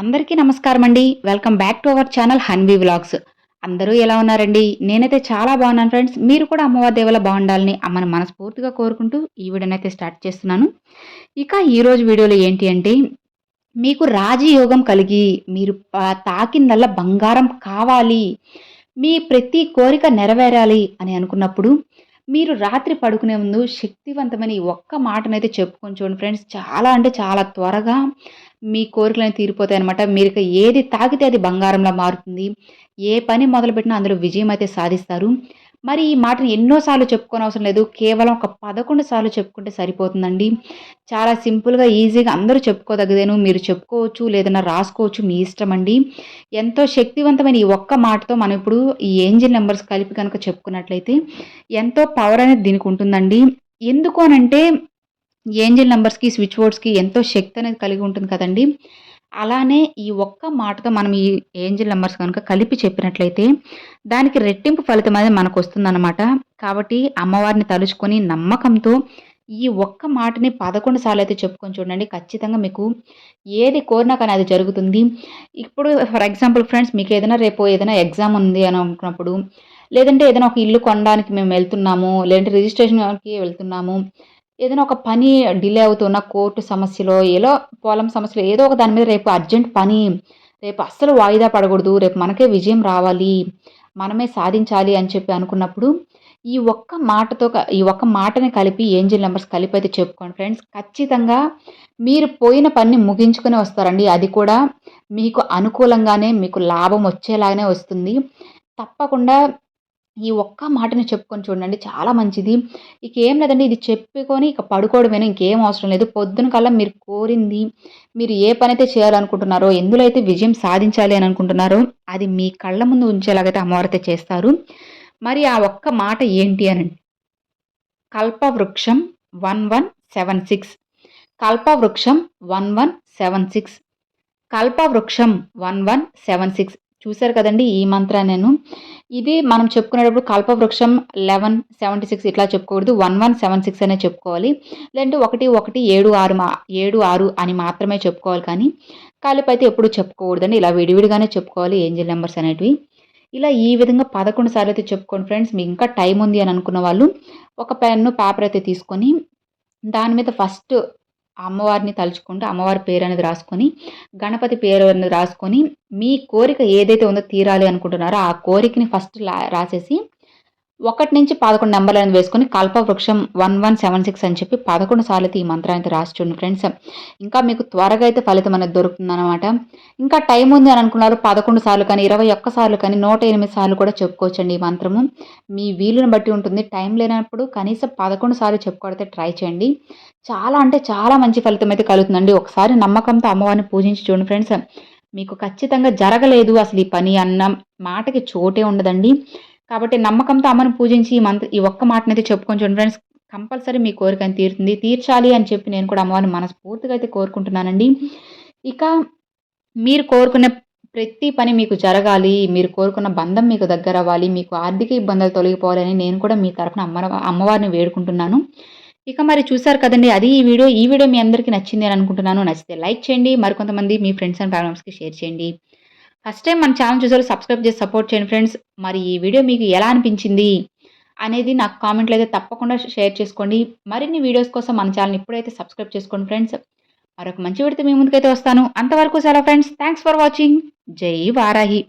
అందరికీ నమస్కారం అండి. Welcome back to our channel Hanvi vlogs అందరూ ఎలా ఉన్నారండి? నేనైతే చాలా బాగున్నాను ఫ్రెండ్స్ మీరు కూడా అమ్మవారి దేవుల బాగుండాలని అమ్మని మనస్ఫూర్తిగా కోరుకుంటూ ఈ వీడియోనైతే స్టార్ట్ చేస్తున్నాను. ఇక ఈరోజు వీడియోలో ఏంటి అంటే మీకు రాజయోగం కలిగి మీరు తాకిందల్లా బంగారం కావాలి మీ ప్రతి కోరిక నెరవేరాలి అని అనుకున్నప్పుడు మీరు రాత్రి పడుకునే ముందు శక్తివంతమైన ఒక్క మాటనైతే చెప్పుకొని చూడండి ఫ్రెండ్స్ చాలా అంటే చాలా త్వరగా మీ కోరికలను తీరిపోతాయి అనమాట మీరు ఏది తాకితే అది బంగారంలా మారుతుంది. ఏ పని మొదలుపెట్టినా అందులో విజయం అయితే సాధిస్తారు. మరి ఈ మాటను ఎన్నోసార్లు చెప్పుకోని అవసరం లేదు. కేవలం ఒక పదకొండు సార్లు చెప్పుకుంటే సరిపోతుందండి. చాలా సింపుల్గా ఈజీగా అందరూ చెప్పుకోదగ్గదేను. మీరు చెప్పుకోవచ్చు లేదన్నా రాసుకోవచ్చు మీ ఇష్టం అండి ఎంతో శక్తివంతమైన ఈ ఒక్క మాటతో మనం ఇప్పుడు ఈ ఏంజిల్ నెంబర్స్ కలిపి కనుక చెప్పుకున్నట్లయితే ఎంతో పవర్ అనేది దీనికి ఉంటుందండి. ఎందుకు అనంటే ఏంజిల్ నెంబర్స్కి స్విచ్ బోర్డ్స్కి ఎంతో శక్తి అనేది కలిగి ఉంటుంది కదండి. అలానే ఈ ఒక్క మాటతో మనం ఈ ఏంజిల్ నెంబర్స్ కనుక కలిపి చెప్పినట్లయితే దానికి రెట్టింపు ఫలితం అనేది మనకు వస్తుందన్నమాట కాబట్టి అమ్మవారిని తలుచుకొని నమ్మకంతో ఈ ఒక్క మాటని పదకొండు సార్లు అయితే చెప్పుకొని చూడండి. ఖచ్చితంగా మీకు ఏది కోరినా కానీ అది జరుగుతుంది. ఇప్పుడు ఫర్ ఎగ్జాంపుల్ ఫ్రెండ్స్ మీకు ఏదైనా రేపు ఏదైనా ఎగ్జామ్ ఉంది అని అనుకున్నప్పుడు లేదంటే ఏదైనా ఒక ఇల్లు కొనడానికి మేము వెళ్తున్నాము లేదంటే రిజిస్ట్రేషన్కి వెళ్తున్నాము ఏదైనా ఒక పని డిలే అవుతున్న కోర్టు సమస్యలో ఏదో పొలం సమస్యలో ఏదో ఒక దాని మీద రేపు అర్జెంట్ పని రేపు అస్సలు వాయిదా పడకూడదు రేపు మనకే విజయం రావాలి మనమే సాధించాలి అని చెప్పి అనుకున్నప్పుడు ఈ ఒక్క మాటతో ఈ ఒక్క మాటని కలిపి ఏంజిల్ నెంబర్స్ కలిపి అయితే చెప్పుకోండి ఫ్రెండ్స్. ఖచ్చితంగా మీరు పోయిన పని ముగించుకొని వస్తారండి. అది కూడా మీకు అనుకూలంగానే మీకు లాభం వచ్చేలాగానే వస్తుంది. తప్పకుండా ఈ ఒక్క మాటని చెప్పుకొని చూడండి చాలా మంచిది. ఇక ఏం లేదండి ఇది చెప్పుకొని ఇక పడుకోవడమేనా ఇంకేం అవసరం లేదు. పొద్దున కల్లా మీరు కోరింది మీరు ఏ పని అయితే చేయాలనుకుంటున్నారో ఎందులో అయితే విజయం సాధించాలి అని అనుకుంటున్నారో అది మీ కళ్ళ ముందు ఉంచేలాగైతే అమ్మవారితో చేస్తారు. మరి ఆ ఒక్క మాట ఏంటి అని కల్పవృక్షం వన్ వన్ సెవెన్ సిక్స్. కల్పవృక్షం వన్ వన్ సెవెన్ సిక్స్. కల్పవృక్షం వన్ వన్ సెవెన్ సిక్స్. చూశారు కదండి ఈ మంత్రాన్ని నేను ఇది మనం చెప్పుకునేటప్పుడు కల్పవృక్షం లెవెన్ సెవెంటీ సిక్స్ ఇట్లా చెప్పుకోకూడదు. వన్ వన్ సెవెన్ సిక్స్ అనే చెప్పుకోవాలి. లేదంటే ఒకటి ఒకటి ఏడు ఆరు మా ఏడు ఆరు అని మాత్రమే చెప్పుకోవాలి కానీ కలిపి అయితే ఎప్పుడు చెప్పుకోకూడదండి. ఇలా విడివిడిగానే చెప్పుకోవాలి. ఏంజిల్ నెంబర్స్ అనేటివి. ఇలా ఈ విధంగా పదకొండు సార్లు అయితే చెప్పుకోండి ఫ్రెండ్స్. మీకు ఇంకా టైం ఉంది అని అనుకున్న వాళ్ళు ఒక పెన్ను పేపర్ అయితే తీసుకొని దాని మీద ఫస్ట్ అమ్మవారిని తలుచుకుంటూ అమ్మవారి పేరు అనేది రాసుకొని గణపతి పేరు అనేది రాసుకొని మీ కోరిక ఏదైతే ఉందో తీరాలి అనుకుంటున్నారో ఆ కోరికని ఫస్ట్ రాసేసి ఒకటి నుంచి పదకొండు నెంబర్లు వేసుకుని కల్పవృక్షం వన్ వన్ సెవెన్ సిక్స్ అని చెప్పి పదకొండు సార్లు ఈ మంత్రాన్ని రాసి చూడండి ఫ్రెండ్స్. ఇంకా మీకు త్వరగా అయితే ఫలితం అనేది దొరుకుతుందన్నమాట. ఇంకా టైం ఉంది అని అనుకున్నారు పదకొండు సార్లు కానీ ఇరవై ఒక్క సార్లు కానీ నూట ఎనిమిది సార్లు కూడా చెప్పుకోవచ్చండి ఈ మంత్రము. మీ వీలుని బట్టి ఉంటుంది టైం లేనప్పుడు కనీసం పదకొండు సార్లు చెప్పుకోడితే ట్రై చేయండి. చాలా అంటే చాలా మంచి ఫలితం అయితే కలుగుతుందండి. ఒకసారి నమ్మకంతో అమ్మవారిని పూజించి చూడండి ఫ్రెండ్స్. మీకు ఖచ్చితంగా జరగలేదు అసలు ఈ పని అన్న మాటకి చోటే ఉండదండి. కాబట్టి నమ్మకంతో అమ్మని పూజించి ఈ మంత్ర ఈ ఒక్క మాటనైతే చెప్పుకొని చూడండి ఫ్రెండ్స్ కంపల్సరీ మీ కోరిక అని తీరుతుంది. తీర్చాలి అని చెప్పి నేను కూడా అమ్మవారిని మనస్ఫూర్తిగా అయితే కోరుకుంటున్నానండి. ఇక మీరు కోరుకునే ప్రతి పని మీకు జరగాలి మీరు కోరుకున్న బంధం మీకు దగ్గర అవ్వాలి మీకు ఆర్థిక ఇబ్బందులు తొలగిపోవాలని నేను కూడా మీ తరఫున అమ్మ అమ్మవారిని వేడుకుంటున్నాను. ఇక మరి చూసారు కదండి అది ఈ వీడియో ఈ వీడియో మీ అందరికీ నచ్చింది అని అనుకుంటున్నాను. నచ్చితే లైక్ చేయండి మరికొంతమంది మీ ఫ్రెండ్స్ అండ్ ఫ్యామిలీస్కి షేర్ చేయండి. ఫస్ట్ టైం మన ఛానల్ చూసారు సబ్స్క్రైబ్ చేసి సపోర్ట్ చేయండి ఫ్రెండ్స్ మరి ఈ వీడియో మీకు ఎలా అనిపించింది అనేది నాకు కామెంట్లు అయితే తప్పకుండా షేర్ చేసుకోండి. మరిన్ని వీడియోస్ కోసం మన ఛానల్ ఇప్పుడైతే సబ్స్క్రైబ్ చేసుకోండి ఫ్రెండ్స్ మరొక మంచి విడితే మీ ముందుకైతే వస్తాను. అంతవరకు సెలవు ఫ్రెండ్స్ థ్యాంక్స్ ఫర్ వాచింగ్ జై వారాహి.